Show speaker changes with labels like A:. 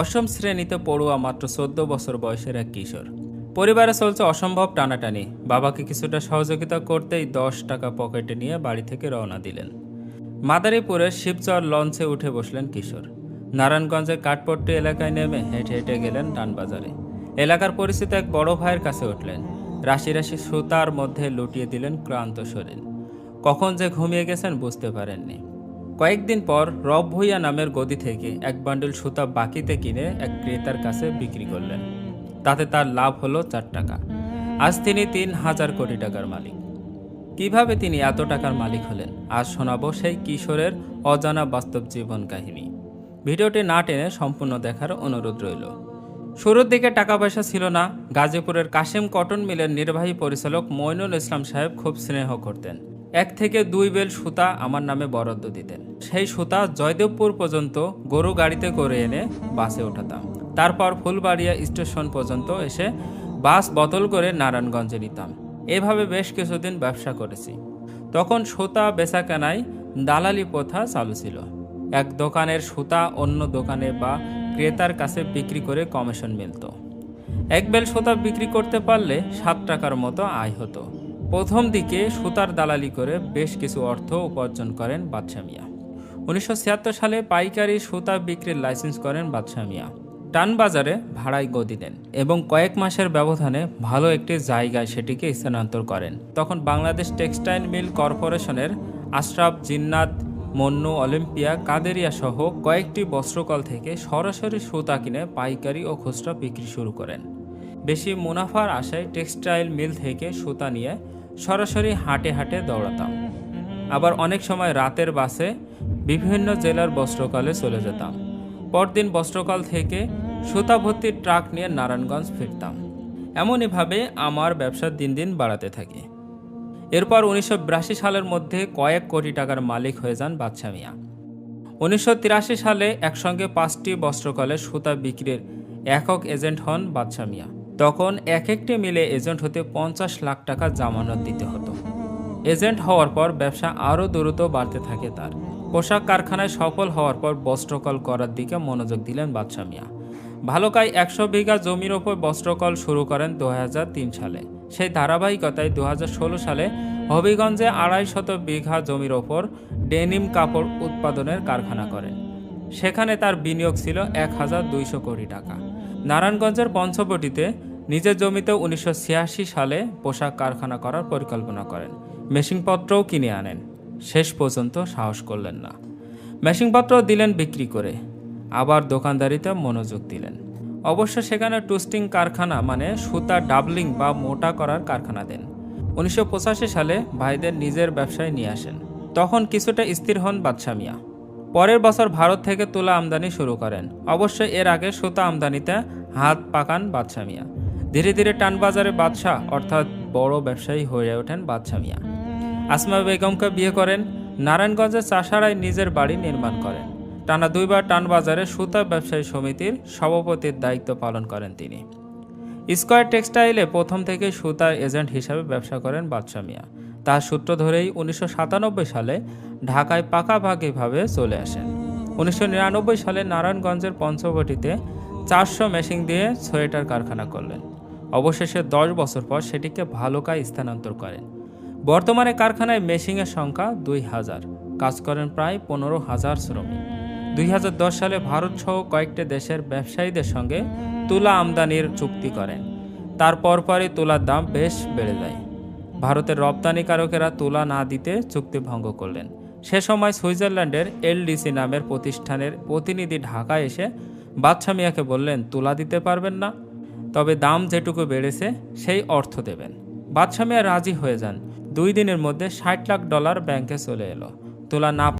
A: অষ্টম শ্রেণীতে পড়ুয়া মাত্র চোদ্দ বছর বয়সের এক কিশোর। পরিবারে চলছে অসম্ভব টানাটানি। বাবাকে কিছুটা সহযোগিতা করতেই দশ টাকা পকেটে নিয়ে বাড়ি থেকে রওনা দিলেন। মাদারীপুরের শিবচর লঞ্চে উঠে বসলেন কিশোর। নারায়ণগঞ্জের কাঠপট্টি এলাকায় নেমে হেঁটে হেঁটে গেলেন টানবাজারে এলাকার পরিচিত এক বড় ভাইয়ের কাছে উঠলেন। রাশি রাশি সুতার মধ্যে লুটিয়ে দিলেন ক্লান্ত শরীর। কখন যে ঘুমিয়ে গেছেন বুঝতে পারেননি। কয়েকদিন পর রব ভুইয়া নামের গদি থেকে এক বান্ডেল সুতা বাকিতে কিনে এক ক্রেতার কাছে বিক্রি করলেন। তাতে তার লাভ হলো চার টাকা। আজ তিনি তিন হাজার কোটি টাকার মালিক। কীভাবে তিনি এত টাকার মালিক হলেন, আজ শোনাবো সেই কিশোরের অজানা বাস্তব জীবন কাহিনী। ভিডিওটি না টেনে সম্পূর্ণ দেখার অনুরোধ রইল। শুরুর দিকে টাকা পয়সা ছিল না। গাজীপুরের কাশিম কটন মিলের নির্বাহী পরিচালক মইনুল ইসলাম সাহেব খুব স্নেহ করতেন। এক থেকে দুই বেল সুতা আমার নামে বরাদ্দ দিতেন। সেই সুতা জয়দেবপুর পর্যন্ত গরু গাড়িতে করে এনে বাসে ওঠাতাম। তারপর ফুলবাড়িয়া স্টেশন পর্যন্ত এসে বাস বদল করে নারায়ণগঞ্জে নিতাম। এভাবে বেশ কিছুদিন ব্যবসা করেছি। তখন সুতা বেচা কেনায় দালালি প্রথা চালু ছিল। এক দোকানের সুতা অন্য দোকানে বা ক্রেতার কাছে বিক্রি করে কমিশন মিলত। এক বেল সুতা বিক্রি করতে পারলে সাত টাকার মতো আয় হতো। প্রথম দিকে সুতার দালালি করে বেশ কিছু অর্থ উপার্জন করেন বাদশা মিয়া। উনিশশো ছিয়াত্তর সালে পাইকারি সুতা বিক্রির লাইসেন্স করেন বাদশা মিয়া। টান বাজারে ভাড়ায় গদি দেন এবং কয়েক মাসের ব্যবধানে ভালো একটি জায়গায় সেটিকে স্থানান্তর করেন। তখন বাংলাদেশ টেক্সটাইল মিল কর্পোরেশনের আশরাফ, জিন্নাত, মন্নু, অলিম্পিয়া, কাদেরিয়া সহ কয়েকটি বস্ত্রকল থেকে সরাসরি সুতা কিনে পাইকারি ও খুচরা বিক্রি শুরু করেন। বেশি মুনাফার আশায় টেক্সটাইল মিল থেকে সুতা নিয়ে সরাসরি হাটে হাটে দৌড়াতাম। আবার অনেক সময় রাতের বাসে বিভিন্ন জেলার বস্ত্রকলে চলে যেতাম। পরদিন বস্ত্রকাল থেকে সুতা ভর্তি ট্রাক নিয়ে নারায়ণগঞ্জ ফিরতাম। এমনইভাবে আমার ব্যবসা দিন দিন বাড়াতে থাকে। এরপর উনিশশো বিরাশি সালের মধ্যে কয়েক কোটি টাকার মালিক হয়ে যান বাদশা মিয়া। উনিশশো তিরাশি সালে একসঙ্গে পাঁচটি বস্ত্রকলে সুতা বিক্রির একক এজেন্ট হন বাদশা মিয়া। তখন এক একটি মিলে এজেন্ট হতে পঞ্চাশ লাখ টাকা জামানত দিতে হতো। এজেন্ট হওয়ার পর ব্যবসা আরও দ্রুত বাড়তে থাকে তার। পোশাক কারখানায় সফল হওয়ার পর বস্ত্রকল করার দিকে মনোযোগ দিলেন বাদশা মিয়া। ভালুকায় একশো বিঘা জমির ওপর বস্ত্রকল শুরু করেন দু হাজার তিন সালে। সেই ধারাবাহিকতায় দু হাজার ষোলো সালে হবিগঞ্জে আড়াই শত বিঘা জমির ওপর ডেনিম কাপড় উৎপাদনের কারখানা করেন। সেখানে তার বিনিয়োগ ছিল এক হাজার দুইশো কোটি টাকা। নারায়ণগঞ্জের পঞ্চবটিতে নিজের জমিতে উনিশশো ছিয়াশি সালে পোশাক কারখানা করার পরিকল্পনা করেন। মেশিনপত্রও কিনে আনেন। শেষ পর্যন্ত সাহস করলেন না। মেশিনপত্র দিলেন বিক্রি করে। আবার দোকানদারিতে মনোযোগ দিলেন। অবশ্য সেখানে টুস্টিং কারখানা মানে সুতা ডাবলিং বা মোটা করার কারখানা দেন। উনিশশো পঁচাশি সালে ভাইদের নিজের ব্যবসায় নিয়ে আসেন। তখন কিছুটা স্থির হন বাদশা মিয়া। পরের বছর ভারত থেকে তুলা আমদানি শুরু করেন। অবশ্য এর আগে সুতা আমদানিতে হাত পাকান বাদশা মিয়া। ধীরে ধীরে টানবাজারে বাদশাহ, অর্থাৎ বড় ব্যবসায়ী হয়ে ওঠেন বাদশা মিয়া। আসমা বেগমকে বিয়ে করেন, নারায়ণগঞ্জের চাষারায় নিজের বাড়ি নির্মাণ করেন। টানা দুইবার টানবাজারে সুতা ব্যবসায়ী সমিতির সভাপতির দায়িত্ব পালন করেন তিনি। স্কয়ার টেক্সটাইলে প্রথম থেকে সুতার এজেন্ট হিসাবে ব্যবসা করেন বাদশা মিয়া। তার সূত্র ধরেই উনিশশো সাতানব্বই সালে ঢাকায় পাকাপাকিভাবে চলে আসেন উনিশশো নিরানব্বই সালে নারায়ণগঞ্জের পঞ্চবটিতে চারশো মেশিন দিয়ে সোয়েটার কারখানা করলেন। অবশেষে দশ বছর পর সেটিকে ভালুকায় স্থানান্তর করেন। বর্তমানে কারখানায় মেশিনের সংখ্যা দুই হাজার। কাজ করেন প্রায় পনেরো হাজার শ্রমিক। দুই হাজার দশ সালে ভারত সহ কয়েকটি দেশের ব্যবসায়ীদের সঙ্গে তুলা আমদানির চুক্তি করেন। তার পরপরই তুলার দাম বেশ বেড়ে যায়। ভারতের রপ্তানিকারকেরা তুলা না দিতে চুক্তি ভঙ্গ করলেন। সে সময় সুইজারল্যান্ডের এলডিসি নামের প্রতিষ্ঠানের প্রতিনিধি ঢাকায় এসে, বাদশা মিয়াকে বললেন, তুলা দিতে পারবেন না, তবে দাম যেটুকু বেড়েছে সেই অর্থ দেবেন। বাদশা মিয়া রাজি হয়ে যান। দুই দিনের মধ্যে ষাট লাখ ডলার ব্যাংকে চলে এলো। তুলা না